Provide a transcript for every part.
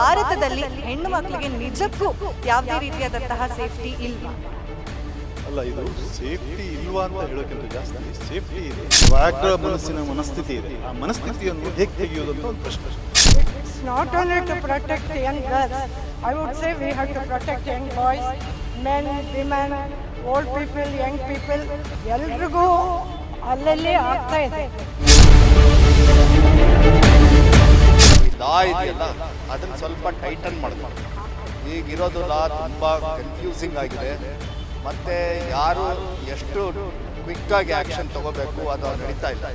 ಭಾರತದಲ್ಲಿ ಹೆಣ್ಣು ಮಕ್ಕಳಿಗೆ ನಿಜಕ್ಕೂ ಯಾವುದೇ ರೀತಿಯಾದಂತಹ ಸೇಫ್ಟಿ ಇಲ್ವಾ? ಅಲ್ಲ ಇದು ಸೇಫ್ಟಿ ಇಲ್ವಾ ಅಂತ ಹೇಳೋಕ್ಕಿಂತ ಜಾಸ್ತಿ ಸೇಫ್ಟಿ ಇದೆ. ವ್ಯಾಘ್ರ ಮನಸ್ಸಿನ ಮನಸ್ಥಿತಿ ಇದೆ. ಆ ಮನಸ್ಥಿತಿಯನ್ನು ಹೇಗೆ ತೆಗೆಯೋದು ಅಂತ ಒಂದು ಪ್ರಶ್ನೆ. It's not only to protect young girls. I would say we have to protect young boys, men, women, old people, young people. ಎಲ್ರಿಗೂ ಅಲ್ಲಲ್ಲಿ ಆಗ್ತಾ ಇದೆ. ಲಾ ಇದೆಯಲ್ಲ, ಅದನ್ನ ಸ್ವಲ್ಪ ಟೈಟನ್ ಮಾಡ್ಕೊಂಡು ಈಗಿರೋದು ಲಾ ತುಂಬ ಕನ್ಫ್ಯೂಸಿಂಗ್ ಆಗಿದೆ. ಮತ್ತೆ ಯಾರು ಎಷ್ಟು ಕ್ವಿಕ್ ಆ್ಯಕ್ಷನ್ ತಗೋಬೇಕು ಅದು ನಡೀತಾ ಇಲ್ಲ.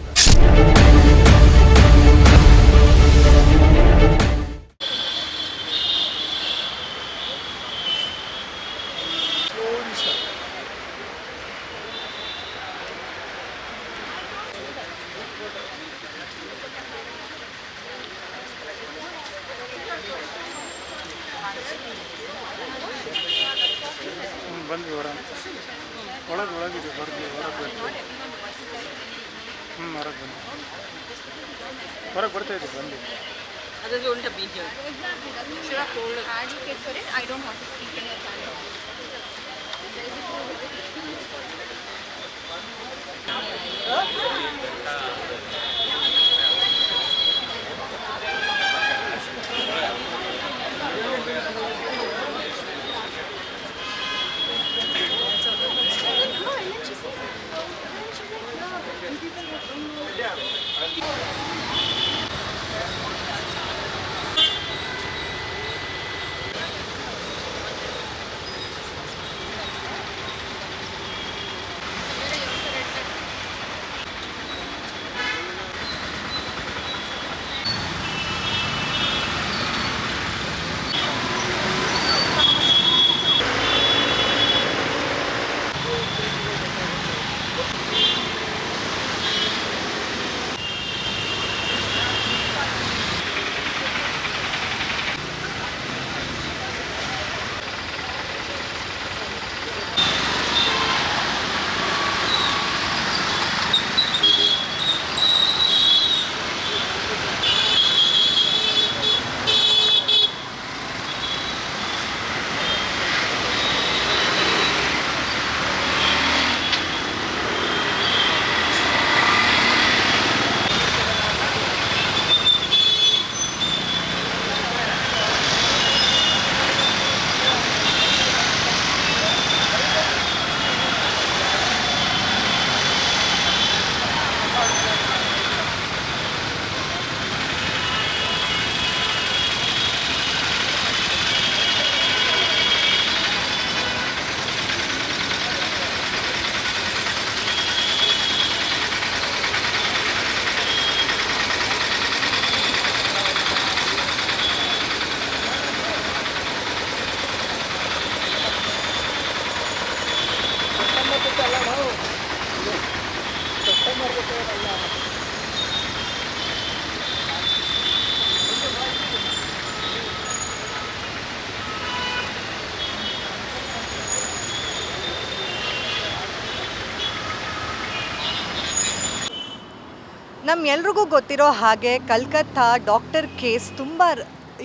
ನಮ್ಮೆಲ್ರಿಗೂ ಗೊತ್ತಿರೋ ಹಾಗೆ ಕಲ್ಕತ್ತಾ ಡಾಕ್ಟರ್ ಕೇಸ್ ತುಂಬ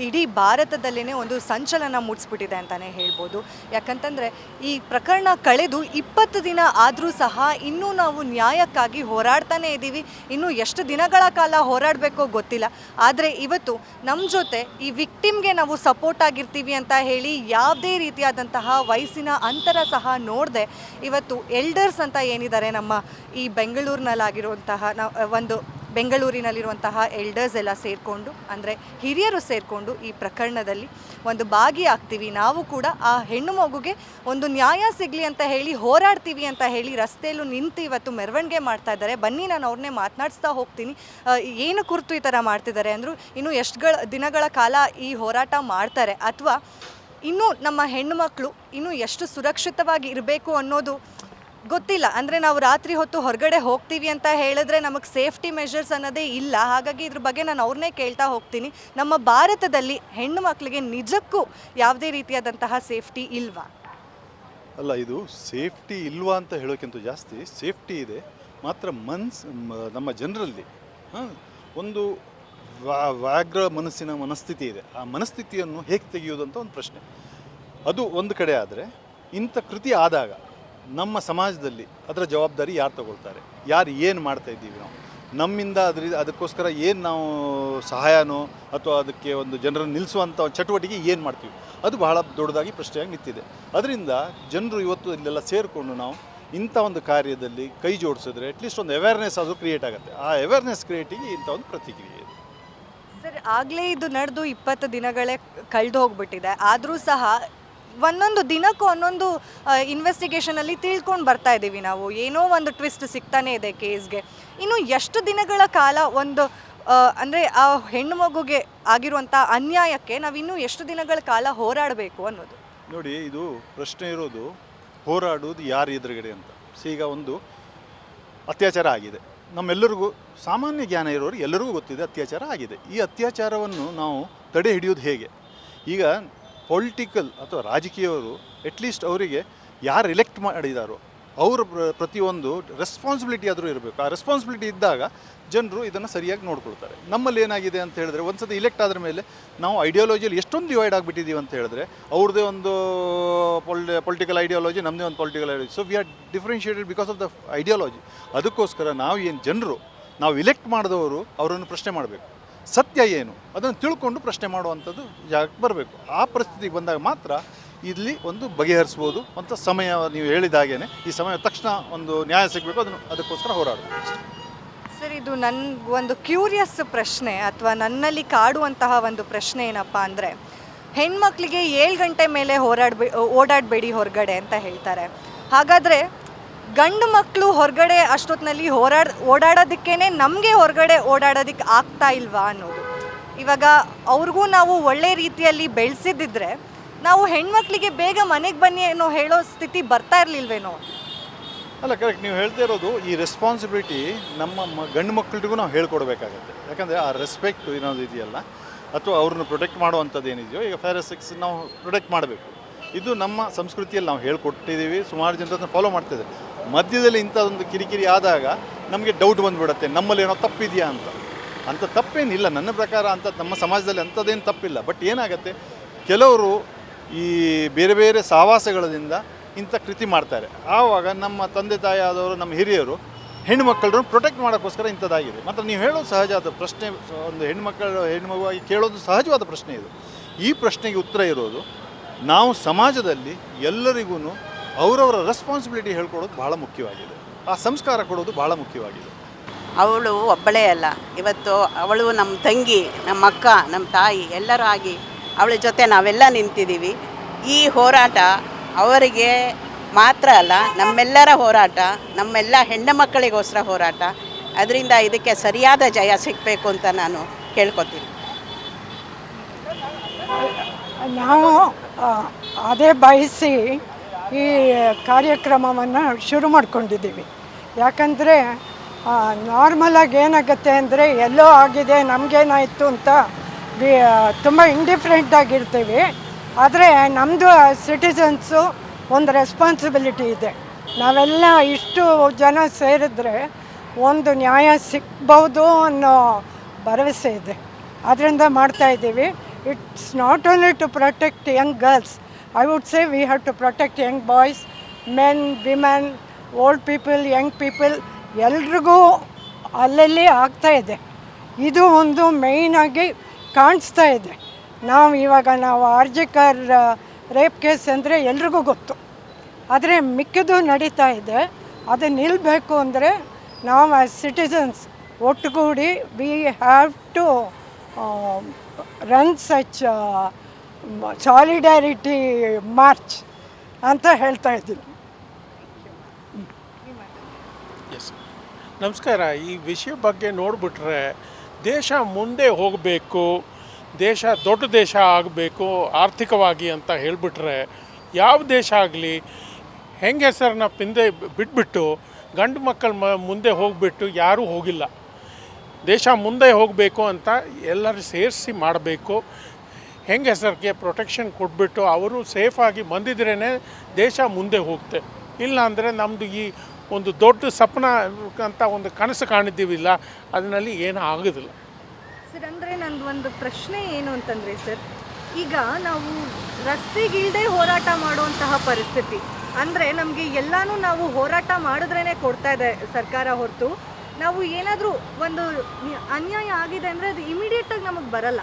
ಇಡೀ ಭಾರತದಲ್ಲೇ ಒಂದು ಸಂಚಲನ ಮೂಡಿಸ್ಬಿಟ್ಟಿದೆ ಅಂತಲೇ ಹೇಳ್ಬೋದು. ಯಾಕಂತಂದರೆ, ಈ ಪ್ರಕರಣ ಕಳೆದು ಇಪ್ಪತ್ತು ದಿನ ಆದರೂ ಸಹ ಇನ್ನೂ ನಾವು ನ್ಯಾಯಕ್ಕಾಗಿ ಹೋರಾಡ್ತಾನೇ ಇದ್ದೀವಿ. ಇನ್ನೂ ಎಷ್ಟು ದಿನಗಳ ಕಾಲ ಹೋರಾಡಬೇಕೋ ಗೊತ್ತಿಲ್ಲ. ಆದರೆ ಇವತ್ತು ನಮ್ಮ ಜೊತೆ ಈ ವಿಕ್ಟಿಮ್ಗೆ ನಾವು ಸಪೋರ್ಟ್ ಆಗಿರ್ತೀವಿ ಅಂತ ಹೇಳಿ ಯಾವುದೇ ರೀತಿಯಾದಂತಹ ವಯಸ್ಸಿನ ಅಂತರ ಸಹ ನೋಡದೆ ಇವತ್ತು ಎಲ್ಡರ್ಸ್ ಅಂತ ಏನಿದ್ದಾರೆ ನಮ್ಮ ಈ ಬೆಂಗಳೂರಿನಲ್ಲಾಗಿರುವಂತಹ ನಾವು ಒಂದು ಬೆಂಗಳೂರಿನಲ್ಲಿರುವಂತಹ ಎಲ್ಡರ್ಸ್ ಎಲ್ಲ ಸೇರಿಕೊಂಡು, ಅಂದರೆ ಹಿರಿಯರು ಸೇರಿಕೊಂಡು ಈ ಪ್ರಕರಣದಲ್ಲಿ ಒಂದು ಭಾಗಿಯಾಗ್ತೀವಿ. ನಾವು ಕೂಡ ಆ ಹೆಣ್ಣು ಮಗುಗೆ ಒಂದು ನ್ಯಾಯ ಸಿಗಲಿ ಅಂತ ಹೇಳಿ ಹೋರಾಡ್ತೀವಿ ಅಂತ ಹೇಳಿ ರಸ್ತೆಯಲ್ಲೂ ನಿಂತು ಇವತ್ತು ಮೆರವಣಿಗೆ ಮಾಡ್ತಾ ಇದ್ದಾರೆ. ಬನ್ನಿ ನಾನು ಅವ್ರನ್ನೇ ಮಾತನಾಡಿಸ್ತಾ ಹೋಗ್ತೀನಿ. ಏನು ಕುರಿತು ಈ ಥರ ಮಾಡ್ತಿದ್ದಾರೆ ಅಂದರು ಇನ್ನು ಎಷ್ಟುಗಳ ದಿನಗಳ ಕಾಲ ಈ ಹೋರಾಟ ಮಾಡ್ತಾರೆ. ಅಥವಾ ಇನ್ನೂ ನಮ್ಮ ಹೆಣ್ಣು ಮಕ್ಕಳು ಇನ್ನೂ ಎಷ್ಟು ಸುರಕ್ಷಿತವಾಗಿ ಇರಬೇಕು ಅನ್ನೋದು ಗೊತ್ತಿಲ್ಲ. ಅಂದರೆ ನಾವು ರಾತ್ರಿ ಹೊತ್ತು ಹೊರಗಡೆ ಹೋಗ್ತೀವಿ ಅಂತ ಹೇಳಿದ್ರೆ ನಮಗೆ ಸೇಫ್ಟಿ ಮೆಷರ್ಸ್ ಅನ್ನೋದೇ ಇಲ್ಲ. ಹಾಗಾಗಿ ಇದ್ರ ಬಗ್ಗೆ ನಾನು ಅವ್ರನ್ನೇ ಕೇಳ್ತಾ ಹೋಗ್ತೀನಿ. ನಮ್ಮ ಭಾರತದಲ್ಲಿ ಹೆಣ್ಣು ಮಕ್ಕಳಿಗೆ ನಿಜಕ್ಕೂ ಯಾವುದೇ ರೀತಿಯಾದಂತಹ ಸೇಫ್ಟಿ ಇಲ್ವಾ? ಅಲ್ಲ, ಇದು ಸೇಫ್ಟಿ ಇಲ್ವಾ ಅಂತ ಹೇಳೋಕ್ಕಿಂತ ಜಾಸ್ತಿ ಸೇಫ್ಟಿ ಇದೆ. ಮಾತ್ರ ಮನ್ಸ್ ನಮ್ಮ ಜನರಲ್ಲಿ ಒಂದು ವ್ಯಾಗ್ರ ಮನಸ್ಸಿನ ಮನಸ್ಥಿತಿ ಇದೆ. ಆ ಮನಸ್ಥಿತಿಯನ್ನು ಹೇಗೆ ತೆಗೆಯೋದು ಅಂತ ಒಂದು ಪ್ರಶ್ನೆ. ಅದು ಒಂದು ಕಡೆ ಆದರೆ ಇಂಥ ಕೃತಿ ಆದಾಗ ನಮ್ಮ ಸಮಾಜದಲ್ಲಿ ಅದರ ಜವಾಬ್ದಾರಿ ಯಾರು ತಗೊಳ್ತಾರೆ? ಯಾರು ಏನು ಮಾಡ್ತಾ ಇದ್ದೀವಿ ನಾವು? ನಮ್ಮಿಂದ ಅದ್ರ, ಅದಕ್ಕೋಸ್ಕರ ಏನು ನಾವು ಸಹಾಯನೋ ಅಥವಾ ಅದಕ್ಕೆ ಒಂದು ಜನರನ್ನು ನಿಲ್ಲಿಸುವಂಥ ಚಟುವಟಿಕೆ ಏನು ಮಾಡ್ತೀವಿ? ಅದು ಬಹಳ ದೊಡ್ಡದಾಗಿ ಪ್ರಶ್ನೆಯಾಗಿ ನಿಂತಿದೆ. ಅದರಿಂದ ಜನರು ಇವತ್ತು ಇಲ್ಲೆಲ್ಲ ಸೇರಿಕೊಂಡು ನಾವು ಇಂಥ ಒಂದು ಕಾರ್ಯದಲ್ಲಿ ಕೈ ಜೋಡಿಸಿದ್ರೆ ಅಟ್ಲೀಸ್ಟ್ ಒಂದು ಅವೇರ್ನೆಸ್ ಅದು ಕ್ರಿಯೇಟ್ ಆಗುತ್ತೆ. ಆ ಅವೇರ್ನೆಸ್ ಕ್ರಿಯೇಟಿಗೆ ಇಂಥ ಒಂದು ಪ್ರತಿಕ್ರಿಯೆ ಇದೆ. ಸರ್, ಆಗಲೇ ಇದು ನಡೆದು ಇಪ್ಪತ್ತು ದಿನಗಳೇ ಕಳೆದು ಹೋಗ್ಬಿಟ್ಟಿದೆ. ಆದರೂ ಸಹ ಒಂದೊಂದು ದಿನಕ್ಕೂ ಒಂದೊಂದು ಇನ್ವೆಸ್ಟಿಗೇಷನಲ್ಲಿ ತಿಳ್ಕೊಂಡು ಬರ್ತಾ ಇದ್ದೀವಿ ನಾವು. ಏನೋ ಒಂದು ಟ್ವಿಸ್ಟ್ ಸಿಗ್ತಾನೆ ಇದೆ ಕೇಸ್ಗೆ ಇನ್ನು ಎಷ್ಟು ದಿನಗಳ ಕಾಲ ಒಂದು ಅಂದರೆ ಆ ಹೆಣ್ಣು ಮಗುಗೆ ಆಗಿರುವಂಥ ಅನ್ಯಾಯಕ್ಕೆ ನಾವಿನ್ನೂ ಎಷ್ಟು ದಿನಗಳ ಕಾಲ ಹೋರಾಡಬೇಕು ಅನ್ನೋದು? ನೋಡಿ, ಇದು ಪ್ರಶ್ನೆ ಇರೋದು, ಹೋರಾಡುವುದು ಯಾರು ಎದುರುಗಡೆ ಅಂತ. ಈಗ ಒಂದು ಅತ್ಯಾಚಾರ ಆಗಿದೆ. ನಮ್ಮೆಲ್ಲರಿಗೂ, ಸಾಮಾನ್ಯ ಜ್ಞಾನ ಇರೋರು ಎಲ್ಲರಿಗೂ ಗೊತ್ತಿದೆ ಅತ್ಯಾಚಾರ ಆಗಿದೆ. ಈ ಅತ್ಯಾಚಾರವನ್ನು ನಾವು ತಡೆ ಹಿಡಿಯೋದು ಹೇಗೆ? ಈಗ ಪೊಲಿಟಿಕಲ್ ಅಥವಾ ರಾಜಕೀಯವರು ಅಟ್ಲೀಸ್ಟ್ ಅವರಿಗೆ ಯಾರು ಎಲೆಕ್ಟ್ ಮಾಡಿದಾರೋ ಅವರ ಪ್ರ- ಪ್ರತಿಯೊಂದು ರೆಸ್ಪಾನ್ಸಿಬಿಲಿಟಿ ಆದರೂ ಇರಬೇಕು. ಆ ರೆಸ್ಪಾನ್ಸಿಬಿಲಿಟಿ ಇದ್ದಾಗ ಜನರು ಇದನ್ನು ಸರಿಯಾಗಿ ನೋಡ್ಕೊಳ್ತಾರೆ. ನಮ್ಮಲ್ಲಿ ಏನಾಗಿದೆ ಅಂತ ಹೇಳಿದ್ರೆ ಒಂದ್ಸತಿ ಇಲೆಕ್ಟ್ ಆದ ಮೇಲೆ ನಾವು ಐಡಿಯಾಲಜಿಯಲ್ಲಿ ಎಷ್ಟೊಂದು ಡಿವೈಡ್ ಆಗಿಬಿಟ್ಟಿದ್ದೀವಿ ಅಂತ ಹೇಳಿದ್ರೆ ಅವ್ರದ್ದೇ ಒಂದು ಪೊಲ್ ಪೊಲಿಟಿಕಲ್ ಐಡಿಯಾಲಜಿ ನಮ್ಮದೇ ಒಂದು political ideology so we are differentiated because of the ideology ಅದಕ್ಕೋಸ್ಕರ ನಾವು ಏನು ಜನರು, ನಾವು ಇಲೆಕ್ಟ್ ಮಾಡಿದವರು ಅವರನ್ನು ಪ್ರಶ್ನೆ ಮಾಡಬೇಕು. ಸತ್ಯ ಏನು? ಅದನ್ನು ತಿಳ್ಕೊಂಡು ಪ್ರಶ್ನೆ ಮಾಡುವಂಥದ್ದು ಜಾಗಕ್ಕೆ ಬರಬೇಕು. ಆ ಪರಿಸ್ಥಿತಿಗೆ ಬಂದಾಗ ಮಾತ್ರ ಇಲ್ಲಿ ಒಂದು ಬಗೆಹರಿಸ್ಬೋದು ಅಂತ ಸಮಯ ನೀವು ಹೇಳಿದ ಹಾಗೇನೆ. ಈ ಸಮಯ ತಕ್ಷಣ ಒಂದು ನ್ಯಾಯ ಸಿಗಬೇಕು, ಅದನ್ನು ಅದಕ್ಕೋಸ್ಕರ ಹೋರಾಡಬೇಕು. ಸರ್, ಇದು ನನ್ನ ಒಂದು ಕ್ಯೂರಿಯಸ್ ಪ್ರಶ್ನೆ ಅಥವಾ ನನ್ನಲ್ಲಿ ಕಾಡುವಂತಹ ಒಂದು ಪ್ರಶ್ನೆ ಏನಪ್ಪ ಅಂದರೆ, ಹೆಣ್ಮಕ್ಳಿಗೆ ಏಳು ಗಂಟೆ ಮೇಲೆ ಹೋರಾಡಬೇ, ಓಡಾಡಬೇಡಿ ಹೊರಗಡೆ ಅಂತ ಹೇಳ್ತಾರೆ. ಹಾಗಾದರೆ ಗಂಡು ಮಕ್ಕಳು ಹೊರಗಡೆ ಅಷ್ಟೊತ್ತಿನಲ್ಲಿ ಹೋರಾಡ್ ಓಡಾಡೋದಕ್ಕೇ ನಮಗೆ ಹೊರಗಡೆ ಓಡಾಡೋದಕ್ಕೆ ಆಗ್ತಾ ಇಲ್ವಾ ಅನ್ನೋದು. ಇವಾಗ ಅವ್ರಿಗೂ ನಾವು ಒಳ್ಳೆ ರೀತಿಯಲ್ಲಿ ಬೆಳೆಸಿದ್ದಿದ್ರೆ ನಾವು ಹೆಣ್ಮಕ್ಳಿಗೆ ಬೇಗ ಮನೆಗೆ ಬನ್ನಿ ಅನ್ನೋ ಹೇಳೋ ಸ್ಥಿತಿ ಬರ್ತಾ ಇರಲಿಲ್ವೇನೋ? ಅಲ್ಲ ಕರೆಕ್ಟ್ ನೀವು ಹೇಳ್ತಾ ಇರೋದು ಈ ರೆಸ್ಪಾನ್ಸಿಬಿಲಿಟಿ ನಮ್ಮ ಮ, ಗಂಡು ಮಕ್ಕಳಿಗೂ ನಾವು ಹೇಳ್ಕೊಡ್ಬೇಕಾಗತ್ತೆ. ಯಾಕಂದರೆ ಆ ರೆಸ್ಪೆಕ್ಟ್ ಏನೋ ಇದೆಯಲ್ಲ, ಅಥವಾ ಅವ್ರನ್ನ ಪ್ರೊಟೆಕ್ಟ್ ಮಾಡುವಂಥದ್ದು ಏನಿದೆಯೋ, ಈಗ ಫೈರಸಿಕ್ಸ್ ನಾವು ಪ್ರೊಟೆಕ್ಟ್ ಮಾಡಬೇಕು. ಇದು ನಮ್ಮ ಸಂಸ್ಕೃತಿಯಲ್ಲಿ ನಾವು ಹೇಳ್ಕೊಟ್ಟಿದ್ದೀವಿ. ಸುಮಾರು ಜನರು ಅದನ್ನು ಫಾಲೋ ಮಾಡ್ತಿದ್ದಾರೆ. ಮಧ್ಯದಲ್ಲಿ ಇಂಥದ್ದೊಂದು ಕಿರಿಕಿರಿ ಆದಾಗ ನಮಗೆ ಡೌಟ್ ಬಂದುಬಿಡುತ್ತೆ. ನಮ್ಮಲ್ಲಿ ಏನೋ ತಪ್ಪಿದೆಯಾ ಅಂತ. ಅಂಥ ತಪ್ಪೇನಿಲ್ಲ. ನನ್ನ ಪ್ರಕಾರ ಅಂತ ನಮ್ಮ ಸಮಾಜದಲ್ಲಿ ಅಂಥದ್ದೇನು ತಪ್ಪಿಲ್ಲ. ಬಟ್ ಏನಾಗುತ್ತೆ? ಕೆಲವರು ಈ ಬೇರೆ ಬೇರೆ ಸಹವಾಸಗಳಿಂದ ಇಂಥ ಕೃತಿ ಮಾಡ್ತಾರೆ. ಆವಾಗ ನಮ್ಮ ತಂದೆ ತಾಯಿ ಆದವರು, ನಮ್ಮ ಹಿರಿಯರು ಹೆಣ್ಣುಮಕ್ಕಳನ್ನು ಪ್ರೊಟೆಕ್ಟ್ ಮಾಡೋಕ್ಕೋಸ್ಕರ ಇಂಥದ್ದಾಗಿದೆ. ಮತ್ತು ನೀವು ಹೇಳೋದು ಸಹಜವಾದ ಪ್ರಶ್ನೆ, ಒಂದು ಹೆಣ್ಮಕ್ಕಳು ಹೆಣ್ಮಗುವಾಗಿ ಕೇಳೋದು ಸಹಜವಾದ ಪ್ರಶ್ನೆ ಇದು. ಈ ಪ್ರಶ್ನೆಗೆ ಉತ್ತರ ಇರೋದು ನಾವು ಸಮಾಜದಲ್ಲಿ ಎಲ್ಲರಿಗೂ ಅವರವರ ರೆಸ್ಪಾನ್ಸಿಬಿಲಿಟಿ ಹೇಳ್ಕೊಡೋದು ಭಾಳ ಮುಖ್ಯವಾಗಿದೆ. ಆ ಸಂಸ್ಕಾರ ಕೊಡೋದು ಭಾಳ ಮುಖ್ಯವಾಗಿದೆ. ಅವಳು ಒಬ್ಬಳೇ ಅಲ್ಲ. ಇವತ್ತು ಅವಳು ನಮ್ಮ ತಂಗಿ, ನಮ್ಮ ಅಕ್ಕ, ನಮ್ಮ ತಾಯಿ ಎಲ್ಲರೂ ಆಗಿ ಅವಳ ಜೊತೆ ನಾವೆಲ್ಲ ನಿಂತಿದ್ದೀವಿ. ಈ ಹೋರಾಟ ಅವರಿಗೆ ಮಾತ್ರ ಅಲ್ಲ, ನಮ್ಮೆಲ್ಲರ ಹೋರಾಟ, ನಮ್ಮೆಲ್ಲ ಹೆಣ್ಣು ಮಕ್ಕಳಿಗೋಸ್ಕರ ಹೋರಾಟ. ಅದರಿಂದ ಇದಕ್ಕೆ ಸರಿಯಾದ ಜಯ ಸಿಗಬೇಕು ಅಂತ ನಾನು ಕೇಳ್ಕೊತೀನಿ. ನಾವು ಅದೇ ಬಯಸಿ ಈ ಕಾರ್ಯಕ್ರಮವನ್ನು ಶುರು ಮಾಡ್ಕೊಂಡಿದ್ದೀವಿ. ಯಾಕಂದರೆ ನಾರ್ಮಲಾಗಿ ಏನಾಗುತ್ತೆ ಅಂದರೆ, ಎಲ್ಲೋ ಆಗಿದೆ, ನಮಗೇನಾಯಿತು ಅಂತ, ಬಿ- ತುಂಬ ಇಂಡಿಫ್ರೆಂಟ್ ಆಗಿರ್ತೀವಿ. ಆದರೆ ನಮ್ಮದು ಸಿಟಿಸನ್ಸು ಒಂದು ರೆಸ್ಪಾನ್ಸಿಬಿಲಿಟಿ ಇದೆ. ನಾವೆಲ್ಲ ಇಷ್ಟು ಜನ ಸೇರಿದ್ರೆ ಒಂದು ನ್ಯಾಯ ಸಿಗ್ಬೋದು ಅನ್ನೋ ಭರವಸೆ ಇದೆ. ಅದರಿಂದ ಮಾಡ್ತಾ it's not only to protect young girls I would say we have to protect young boys men women old people young people ಎಲ್ರಿಗೂ ಅಲ್ಲಲ್ಲಿ ಆಗ್ತಾ ಇದೆ. ಇದು ಒಂದು ಮೇಯ್ನಾಗಿ ಕಾಣಿಸ್ತಾ ಇದೆ. ನಾವು ಇವಾಗ ನಾವು ಆರ್ಜಿಕರ್ ರೇಪ್ ಕೇಸ್ ಅಂದರೆ ಎಲ್ರಿಗೂ ಗೊತ್ತು. ಆದರೆ ಮಿಕ್ಕಿದು ನಡೀತಾ ಇದೆ. ಅದು ನಿಲ್ಲಬೇಕು ಅಂದರೆ ನಾವು ಆಸ್ ಸಿಟಿಸನ್ಸ್ ಒಟ್ಟುಗೂಡಿ we have to run such solidarity march ಅಂತ ಹೇಳ್ತಾ ಇದ್ದೀನಿ. ಎಸ್ ನಮಸ್ಕಾರ. ಈ ವಿಷಯ ಬಗ್ಗೆ ನೋಡಿಬಿಟ್ರೆ ದೇಶ ಮುಂದೆ ಹೋಗಬೇಕು, ದೇಶ ದೊಡ್ಡ ದೇಶ ಆಗಬೇಕು, ಆರ್ಥಿಕವಾಗಿ ಅಂತ ಹೇಳಿಬಿಟ್ರೆ ಯಾವ ದೇಶ ಆಗಲಿ ಹೆಂಗಸರನ್ನ ಪಿಂದೆ ಬಿಟ್ಬಿಟ್ಟು ಗಂಡು ಮಕ್ಕಳ ಮುಂದೆ ಹೋಗಿಬಿಟ್ಟು ಯಾರೂ ಹೋಗಿಲ್ಲ. ದೇಶ ಮುಂದೆ ಹೋಗಬೇಕು ಅಂತ ಎಲ್ಲರೂ ಸೇರಿಸಿ ಮಾಡಬೇಕು. ಹೆಂಗಸರಿಗೆ ಪ್ರೊಟೆಕ್ಷನ್ ಕೊಟ್ಬಿಟ್ಟು ಅವರು ಸೇಫಾಗಿ ಬಂದಿದ್ರೇ ದೇಶ ಮುಂದೆ ಹೋಗುತ್ತೆ. ಇಲ್ಲ ಅಂದರೆ ನಮ್ಮದು ಈ ಒಂದು ದೊಡ್ಡ ಸಪನ ಅಂತ ಒಂದು ಕನಸು ಕಾಣಿದ್ದೀವಿಲ್ಲ, ಅದರಲ್ಲಿ ಏನೂ ಆಗೋದಿಲ್ಲ. ಸರ್, ಅಂದರೆ ನಂದು ಒಂದು ಪ್ರಶ್ನೆ ಏನು ಅಂತಂದರೆ ಸರ್, ಈಗ ನಾವು ರಸ್ತೆಗಿಲ್ಲದೆ ಹೋರಾಟ ಮಾಡುವಂತಹ ಪರಿಸ್ಥಿತಿ, ಅಂದರೆ ನಮಗೆ ಎಲ್ಲನೂ ನಾವು ಹೋರಾಟ ಮಾಡಿದ್ರೇ ಕೊಡ್ತಾ ಇದೆ ಸರ್ಕಾರ ಹೊರತು. ನಾವು ಏನಾದರೂ ಒಂದು ಅನ್ಯಾಯ ಆಗಿದೆ ಅಂದರೆ ಅದು ಇಮಿಡಿಯೇಟಾಗಿ ನಮಗೆ ಬರಲ್ಲ.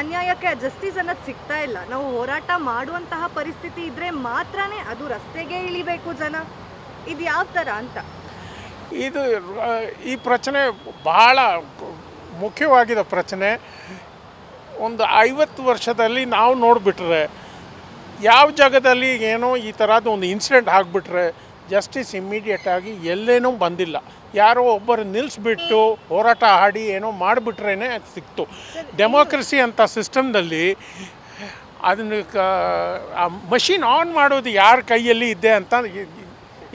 ಅನ್ಯಾಯಕ್ಕೆ ಜಸ್ಟಿಸ್ ಅನ್ನೋದು ಸಿಗ್ತಾ ಇಲ್ಲ. ನಾವು ಹೋರಾಟ ಮಾಡುವಂತಹ ಪರಿಸ್ಥಿತಿ ಇದ್ದರೆ ಮಾತ್ರನೇ ಅದು ರಸ್ತೆಗೆ ಇಳಿಬೇಕು ಜನ. ಇದು ಯಾವ ಥರ ಅಂತ? ಇದು ಈ ಪ್ರಶ್ನೆ ಬಹಳ ಮುಖ್ಯವಾಗಿದೆ ಪ್ರಶ್ನೆ. ಒಂದು ಐವತ್ತು ವರ್ಷದಲ್ಲಿ ನಾವು ನೋಡಿಬಿಟ್ರೆ ಯಾವ ಜಾಗದಲ್ಲಿ ಏನೋ ಈ ಥರದ್ದು ಒಂದು ಇನ್ಸಿಡೆಂಟ್ ಆಗಿಬಿಟ್ರೆ ಜಸ್ಟಿಸ್ ಇಮ್ಮಿಡಿಯೇಟಾಗಿ ಎಲ್ಲೇನೂ ಬಂದಿಲ್ಲ. ಯಾರೋ ಒಬ್ಬರು ನಿಲ್ಲಿಸ್ಬಿಟ್ಟು ಹೋರಾಟ ಆಡಿ ಏನೋ ಮಾಡಿಬಿಟ್ರೇ ಅದು ಸಿಕ್ತು ಡೆಮೋಕ್ರಸಿ ಅಂತ ಸಿಸ್ಟಮ್ದಲ್ಲಿ ಅದನ್ನು ಕ ಆ ಮಷಿನ್ ಆನ್ ಮಾಡೋದು ಯಾರ ಕೈಯಲ್ಲಿ ಇದೆ ಅಂತ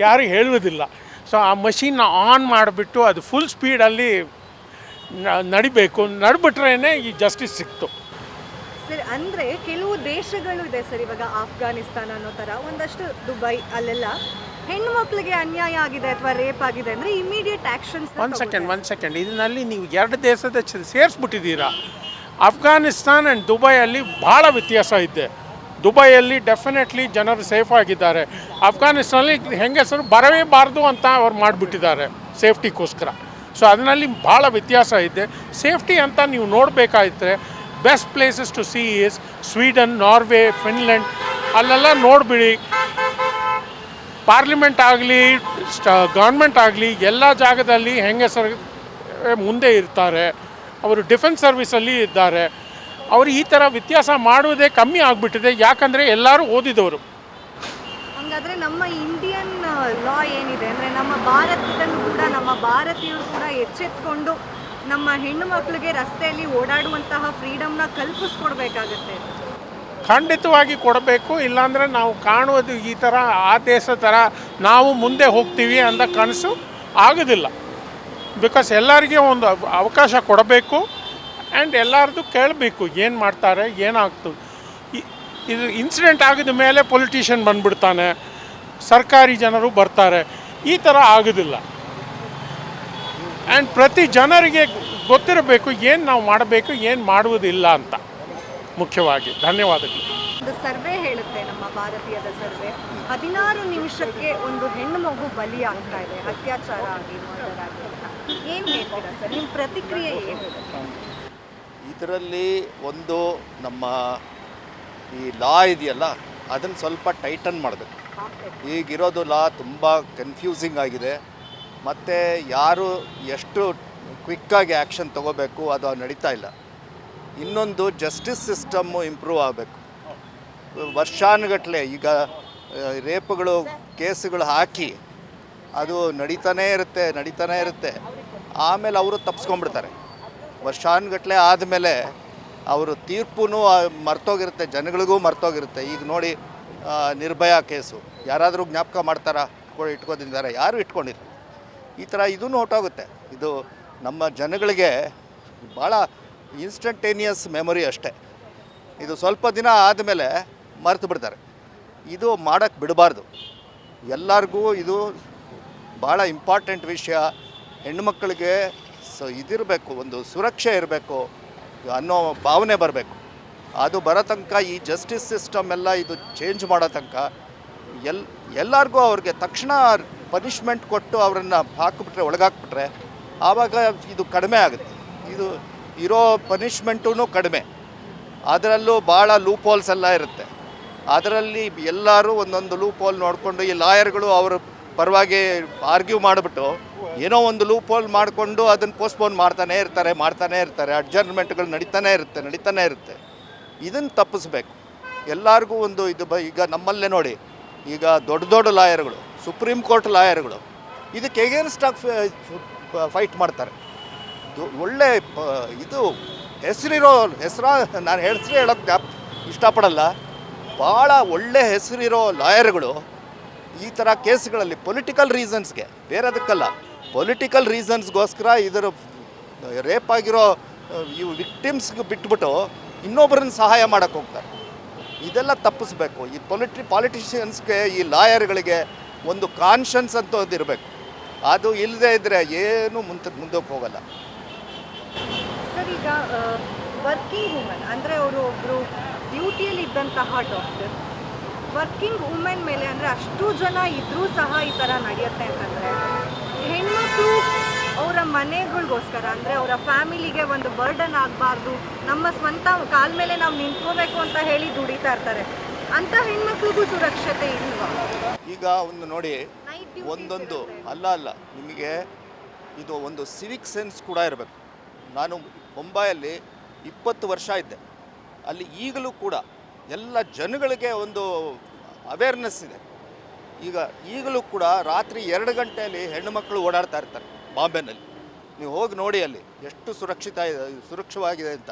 ಯಾರು ಹೇಳುವುದಿಲ್ಲ. ಸೊ ಆ ಮಷಿನ್ನ ಆನ್ ಮಾಡಿಬಿಟ್ಟು ಅದು ಫುಲ್ ಸ್ಪೀಡಲ್ಲಿ ನಡಿಬೇಕು. ನಡ್ಬಿಟ್ರೇ ಈ ಜಸ್ಟಿಸ್ ಸಿಕ್ತು. ಸರ್ ಅಂದರೆ ಕೆಲವು ದೇಶಗಳು ಇದೆ ಸರ್ ಇವಾಗ ಆಫ್ಘಾನಿಸ್ತಾನ ಅನ್ನೋ ಥರ. ಒಂದಷ್ಟು ದುಬೈ ಅಲ್ಲೆಲ್ಲ ಹೆಣ್ಣು ಮಕ್ಕಳಿಗೆ ಅನ್ಯಾಯ ಆಗಿದೆ ಅಥವಾ ರೇಪ್ ಆಗಿದೆ ಅಂದ್ರೆ ಇಮಿಡಿಯೇಟ್ ಆಕ್ಷನ್ಸ್ ಒಂದು ಸೆಕೆಂಡ್ ಒಂದು ಸೆಕೆಂಡ್ ಇದರಲ್ಲಿ ನೀವು ಎರಡು ದೇಶದ ಸೇರಿಸ್ಬಿಟ್ಟಿದ್ದೀರಾ? ಅಫ್ಘಾನಿಸ್ತಾನ್ ಆ್ಯಂಡ್ ದುಬೈಯಲ್ಲಿ ಭಾಳ ವ್ಯತ್ಯಾಸ ಇದೆ. ದುಬೈಯಲ್ಲಿ ಡೆಫಿನೆಟ್ಲಿ ಜನರು ಸೇಫ್ ಆಗಿದ್ದಾರೆ. ಅಫ್ಘಾನಿಸ್ತಾನಲ್ಲಿ ಹೆಂಗಸರು ಬರವೇಬಾರ್ದು ಅಂತ ಅವ್ರು ಮಾಡಿಬಿಟ್ಟಿದ್ದಾರೆ ಸೇಫ್ಟಿಗೋಸ್ಕರ. ಸೊ ಅದರಲ್ಲಿ ಭಾಳ ವ್ಯತ್ಯಾಸ ಇದೆ. ಸೇಫ್ಟಿ ಅಂತ ನೀವು ನೋಡಬೇಕಾದ್ರೆ best places to see is Sweden Norway Finland ಅಲ್ಲೆಲ್ಲ ನೋಡಿಬಿಡಿ. ಪಾರ್ಲಿಮೆಂಟ್ ಆಗಲಿ ಗೌರ್ಮೆಂಟ್ ಆಗಲಿ, ಎಲ್ಲ ಜಾಗದಲ್ಲಿ ಹೆಂಗಸರು ಮುಂದೆ ಇರ್ತಾರೆ. ಅವರು ಡಿಫೆನ್ಸ್ ಸರ್ವಿಸಲ್ಲಿ ಇದ್ದಾರೆ. ಅವರು ಈ ಥರ ವ್ಯತ್ಯಾಸ ಮಾಡುವುದೇ ಕಮ್ಮಿ ಆಗಿಬಿಟ್ಟಿದೆ. ಯಾಕಂದರೆ ಎಲ್ಲರೂ ಓದಿದವರು. ಹಾಗಾದರೆ ನಮ್ಮ ಇಂಡಿಯನ್ ಲಾ ಏನಿದೆ ಅಂದರೆ ನಮ್ಮ ಭಾರತದಲ್ಲೂ ಕೂಡ, ನಮ್ಮ ಭಾರತೀಯರು ಕೂಡ ಎಚ್ಚೆತ್ಕೊಂಡು ನಮ್ಮ ಹೆಣ್ಣು ಮಕ್ಕಳಿಗೆ ರಸ್ತೆಯಲ್ಲಿ ಓಡಾಡುವಂತಹ ಫ್ರೀಡಮ್ನ ಕಲ್ಪಿಸ್ಕೊಡ್ಬೇಕಾಗತ್ತೆ. ಖಂಡಿತವಾಗಿ ಕೊಡಬೇಕು, ಇಲ್ಲಾಂದರೆ ನಾವು ಕಾಣುವುದು ಈ ಥರ, ಆ ದೇಶ ಥರ ನಾವು ಮುಂದೆ ಹೋಗ್ತೀವಿ ಅಂತ ಕನಸು ಆಗೋದಿಲ್ಲ. ಬಿಕಾಸ್ ಎಲ್ಲರಿಗೆ ಒಂದು ಅವಕಾಶ ಕೊಡಬೇಕು ಆ್ಯಂಡ್ ಎಲ್ಲರದು ಕೇಳಬೇಕು ಏನು ಮಾಡ್ತಾರೆ ಏನಾಗ್ತದೆ ಇದು ಇನ್ಸಿಡೆಂಟ್ ಆಗಿದ ಮೇಲೆ ಪೊಲಿಟಿಷಿಯನ್ ಬಂದ್ಬಿಡ್ತಾನೆ, ಸರ್ಕಾರಿ ಜನರು ಬರ್ತಾರೆ, ಈ ಥರ ಆಗೋದಿಲ್ಲ. ಆ್ಯಂಡ್ ಪ್ರತಿ ಜನರಿಗೆ ಗೊತ್ತಿರಬೇಕು ಏನು ನಾವು ಮಾಡಬೇಕು, ಏನು ಮಾಡುವುದಿಲ್ಲ ಅಂತ. ಮುಖ್ಯವಾಗಿ. ಧನ್ಯವಾದಗಳು. ಒಂದು ಸರ್ವೆ ಹೇಳುತ್ತೆ ನಮ್ಮ ಭಾರತೀಯದ ಸರ್ವೆ. ಹದಿನಾರು ನಿಮಿಷಕ್ಕೆ ಒಂದು ಹೆಣ್ಣು ಮಗು ಬಲಿ ಆಗ್ತಾ ಇದೆ. ಅತ್ಯಾಚಾರ ಆಗಿ ಏನು ಹೇಳ್ತೀರಾ ಸರ್? ನಿಮ್ಮ ಪ್ರತಿಕ್ರಿಯೆ ಏನು ಇದರಲ್ಲಿ ಒಂದು ನಮ್ಮ ಈ ಲಾ ಇದೆಯಲ್ಲ ಅದನ್ನು ಸ್ವಲ್ಪ ಟೈಟನ್ ಮಾಡಬೇಕು. ಈಗಿರೋದು ಲಾ ತುಂಬ ಕನ್ಫ್ಯೂಸಿಂಗ್ ಆಗಿದೆ. ಮತ್ತು ಯಾರು ಎಷ್ಟು ಕ್ವಿಕ್ಕಾಗಿ ಆ್ಯಕ್ಷನ್ ತಗೋಬೇಕು ಅದು ನಡೀತಾ ಇಲ್ಲ. ಇನ್ನೊಂದು ಜಸ್ಟಿಸ್ ಸಿಸ್ಟಮ್ಮು ಇಂಪ್ರೂವ್ ಆಗಬೇಕು. ವರ್ಷಾನುಗಟ್ಟಲೆ ಈಗ ರೇಪ್ಗಳು ಕೇಸುಗಳು ಹಾಕಿ ಅದು ನಡೀತಾನೇ ಇರುತ್ತೆ ನಡೀತಾನೇ ಇರುತ್ತೆ. ಆಮೇಲೆ ಅವರು ತಪ್ಪಿಸ್ಕೊಂಡ್ಬಿಡ್ತಾರೆ ವರ್ಷಾನುಗಟ್ಟಲೆ ಆದಮೇಲೆ ಅವರು ತೀರ್ಪು ಮರ್ತೋಗಿರುತ್ತೆ, ಜನಗಳಿಗೂ ಮರ್ತೋಗಿರುತ್ತೆ. ಈಗ ನೋಡಿ ನಿರ್ಭಯ ಕೇಸು. ಯಾರಾದರೂ ಜ್ಞಾಪಕ ಮಾಡ್ತಾರಾ? ಇಟ್ಕೊ ಇಟ್ಕೊಂಡಿದ್ದಾರೆ. ಯಾರು ಇಟ್ಕೊಂಡಿಲ್ಲ. ಈ ಥರ ಇದೂ ಹೊಟ್ಟೋಗುತ್ತೆ ಇದು ನಮ್ಮ ಜನಗಳಿಗೆ ಭಾಳ ಇನ್ಸ್ಟಂಟೇನಿಯಸ್ ಮೆಮೊರಿ ಅಷ್ಟೇ. ಇದು ಸ್ವಲ್ಪ ದಿನ ಆದಮೇಲೆ ಮರೆತು ಬಿಡ್ತಾರೆ. ಇದು ಮಾಡೋಕ್ಕೆ ಬಿಡಬಾರ್ದು. ಎಲ್ಲರಿಗೂ ಇದು ಭಾಳ ಇಂಪಾರ್ಟೆಂಟ್ ವಿಷಯ. ಹೆಣ್ಮಕ್ಳಿಗೆ ಸ ಇದಿರಬೇಕು, ಒಂದು ಸುರಕ್ಷೆ ಇರಬೇಕು, ಅನ್ನೋ ಭಾವನೆ ಬರಬೇಕು. ಅದು ಬರೋ ತನಕ ಈ ಜಸ್ಟಿಸ್ ಸಿಸ್ಟಮ್ ಎಲ್ಲ ಇದು ಚೇಂಜ್ ಮಾಡೋ ತನಕ ಎಲ್, ಎಲ್ಲರಿಗೂ ಅವ್ರಿಗೆ ತಕ್ಷಣ ಪನಿಷ್ಮೆಂಟ್ ಕೊಟ್ಟು ಅವರನ್ನು ಹಾಕಿಬಿಟ್ರೆ, ಒಳಗಾಕ್ಬಿಟ್ರೆ, ಆವಾಗ ಇದು ಕಡಿಮೆ ಆಗುತ್ತೆ. ಇದು ಇರೋ ಪನಿಷ್ಮೆಂಟೂ ಕಡಿಮೆ. ಅದರಲ್ಲೂ ಭಾಳ ಲೂಪ್ ಹೋಲ್ಸ್ ಎಲ್ಲ ಇರುತ್ತೆ. ಅದರಲ್ಲಿ ಎಲ್ಲರೂ ಒಂದೊಂದು ಲೂಪ್ ಹೋಲ್ ನೋಡಿಕೊಂಡು ಈ ಲಾಯರ್ಗಳು ಅವ್ರ ಪರವಾಗಿ ಆರ್ಗ್ಯೂ ಮಾಡಿಬಿಟ್ಟು ಏನೋ ಒಂದು ಲೂಪ್ ಹೋಲ್ ಮಾಡಿಕೊಂಡು ಅದನ್ನು ಪೋಸ್ಟ್ಪೋನ್ ಮಾಡ್ತಾನೆ ಇರ್ತಾರೆ ಮಾಡ್ತಾನೆ ಇರ್ತಾರೆ ಅಡ್ಜರ್ಮೆಂಟ್ಗಳು ನಡೀತಾನೆ ಇರುತ್ತೆ ನಡೀತಾನೆ ಇರುತ್ತೆ. ಇದನ್ನು ತಪ್ಪಿಸ್ಬೇಕು. ಎಲ್ಲರಿಗೂ ಒಂದು ಇದು ಬ, ಈಗ ನಮ್ಮಲ್ಲೇ ನೋಡಿ, ಈಗ ದೊಡ್ಡ ದೊಡ್ಡ ಲಾಯರ್ಗಳು ಸುಪ್ರೀಂ ಕೋರ್ಟ್ ಲಾಯರ್ಗಳು, ಇದಕ್ಕೆ ಎಗೇನ್ಸ್ಟಾಗಿ ಫೈಟ್ ಮಾಡ್ತಾರೆ. ಒಳ್ಳೆ, ಪ- ಇದು ಹೆಸರಿರೋ ಹೆಸರ, ನಾನು ಹೆಸರು ಹೇಳೋಕ್ಕೆ ಇಷ್ಟಪಡಲ್ಲ. ಭಾಳ ಒಳ್ಳೆ ಹೆಸರಿರೋ ಲಾಯರ್ಗಳು ಈ ಥರ ಕೇಸ್ಗಳಲ್ಲಿ ಪೊಲಿಟಿಕಲ್ ರೀಸನ್ಸ್ಗೆ, ಬೇರೆದಕ್ಕಲ್ಲ, ಪೊಲಿಟಿಕಲ್ ರೀಸನ್ಸ್ಗೋಸ್ಕರ ಇದರ ರೇಪ್ ಆಗಿರೋ ಇವು ವಿಕ್ಟಿಮ್ಸ್ಗೆ ಬಿಟ್ಬಿಟ್ಟು ಇನ್ನೊಬ್ಬರನ್ನ ಸಹಾಯ ಮಾಡೋಕ್ಕೆ ಹೋಗ್ತಾರೆ. ಇದೆಲ್ಲ ತಪ್ಪಿಸ್ಬೇಕು. ಈ ಪೊಲಿಟಿ ಪಾಲಿಟಿಷಿಯನ್ಸ್ಗೆ, ಈ ಲಾಯರ್ಗಳಿಗೆ ಒಂದು ಕಾನ್ಷನ್ಸ್ ಅಂತ ಒಂದು ಇರಬೇಕು ಅದು ಇಲ್ಲದೇ ಇದ್ದರೆ ಏನು ಮುಂತ ಮುಂದಕ್ಕೆ ಹೋಗಲ್ಲ. ಈಗ ವರ್ಕಿಂಗ್ ವುಮೆನ್ ಅಂದರೆ ಅವರು ಒಬ್ಬರು ಡ್ಯೂಟಿಯಲ್ಲಿ ಇದ್ದಂತಹ ಡಾಕ್ಟರ್ ವರ್ಕಿಂಗ್ ವುಮೆನ್ ಮೇಲೆ ಅಂದರೆ ಅಷ್ಟು ಜನ ಇದ್ರೂ ಸಹ ಈ ಥರ ನಡೆಯುತ್ತೆ ಅಂತಂದರೆ ಹೆಣ್ಮಕ್ಳು ಅವರ ಮನೆಗಳಿಗೋಸ್ಕರ ಅಂದರೆ ಅವರ ಫ್ಯಾಮಿಲಿಗೆ ಒಂದು ಬರ್ಡನ್ ಆಗಬಾರ್ದು ನಮ್ಮ ಸ್ವಂತ ಕಾಲ ಮೇಲೆ ನಾವು ನಿಂತ್ಕೋಬೇಕು ಅಂತ ಹೇಳಿ ದುಡಿತಾ ಇರ್ತಾರೆ. ಅಂತ ಹೆಣ್ಮಕ್ಳಿಗೂ ಸುರಕ್ಷತೆ ಇಲ್ಲ ಈಗ ಒಂದು ನೋಡಿ ಒಂದೊಂದು ಅಲ್ಲ ಅಲ್ಲ ನಿಮಗೆ ಇದು ಒಂದು ಸಿವಿಕ್ ಸೆನ್ಸ್ ಕೂಡ ಇರಬೇಕು. ನಾನು ಮುಂಬೈಯಲ್ಲಿ ಇಪ್ಪತ್ತು ವರ್ಷ ಇದ್ದೆ ಅಲ್ಲಿ ಈಗಲೂ ಕೂಡ ಎಲ್ಲ ಜನಗಳಿಗೆ ಒಂದು ಅವೇರ್ನೆಸ್ ಇದೆ. ಈಗ ಈಗಲೂ ಕೂಡ ರಾತ್ರಿ ಎರಡು ಗಂಟೆಯಲ್ಲಿ ಹೆಣ್ಣು ಮಕ್ಕಳು ಓಡಾಡ್ತಾ ಇರ್ತಾರೆ ಬಾಂಬೆನಲ್ಲಿ. ನೀವು ಹೋಗಿ ನೋಡಿ ಅಲ್ಲಿ ಎಷ್ಟು ಸುರಕ್ಷಿತ ಇದೆ, ಸುರಕ್ಷವಾಗಿದೆ ಅಂತ.